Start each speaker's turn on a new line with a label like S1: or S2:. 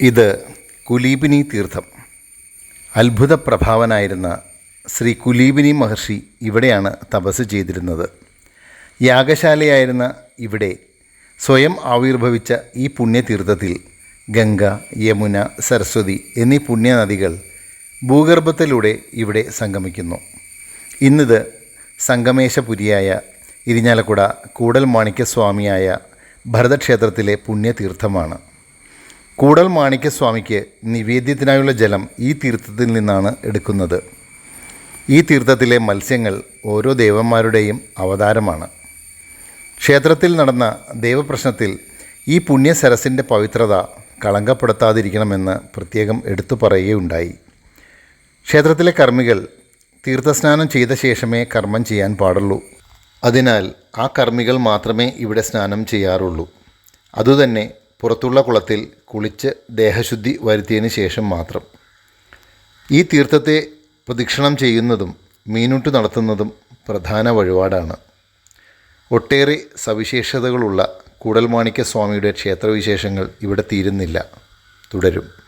S1: ഇത് കുലീപിനി തീർത്ഥം. അത്ഭുത പ്രഭാവനായിരുന്ന ശ്രീ കുലീപിനി മഹർഷി ഇവിടെയാണ് തപസ് ചെയ്തിരുന്നത്. യാഗശാലയായിരുന്ന ഇവിടെ സ്വയം ആവിർഭവിച്ച ഈ പുണ്യതീർത്ഥത്തിൽ ഗംഗ യമുന സരസ്വതി എന്നീ പുണ്യനദികൾ ഭൂഗർഭത്തിലൂടെ ഇവിടെ സംഗമിക്കുന്നു. ഇന്നിത് സംഗമേശപുരിയായ ഇരിഞ്ഞാലക്കുട കൂടൽ മാണിക്യസ്വാമിയായ ഭരതക്ഷേത്രത്തിലെ പുണ്യതീർത്ഥമാണ്. കൂടൽ മാണിക്യസ്വാമിക്ക് നിവേദ്യത്തിനായുള്ള ജലം ഈ തീർത്ഥത്തിൽ നിന്നാണ് എടുക്കുന്നത്. ഈ തീർത്ഥത്തിലെ മത്സ്യങ്ങൾ ഓരോ ദേവന്മാരുടെയും അവതാരമാണ്. ക്ഷേത്രത്തിൽ നടന്ന ദേവപ്രശ്നത്തിൽ ഈ പുണ്യസരസിന്റെ പവിത്രത കളങ്കപ്പെടുത്താതിരിക്കണമെന്ന് പ്രത്യേകം എടുത്തു പറയുകയുണ്ടായി. ക്ഷേത്രത്തിലെ കർമ്മികൾ തീർത്ഥസ്നാനം ചെയ്ത ശേഷമേ കർമ്മം ചെയ്യാൻ പാടുള്ളൂ. അതിനാൽ ആ കർമ്മികൾ മാത്രമേ ഇവിടെ സ്നാനം ചെയ്യാറുള്ളൂ. അതുതന്നെ പുറത്തുള്ള കുളത്തിൽ കുളിച്ച് ദേഹശുദ്ധി വരുത്തിയതിന് ശേഷം മാത്രം. ഈ തീർത്ഥത്തെ പ്രദക്ഷിണം ചെയ്യുന്നതും മീനുട്ട് നടത്തുന്നതും പ്രധാന വഴിപാടാണ്. ഒട്ടേറെ സവിശേഷതകളുള്ള കൂടൽമാണിക്യ സ്വാമിയുടെ ക്ഷേത്രവിശേഷങ്ങൾ ഇവിടെ തീരുന്നില്ല. തുടരും.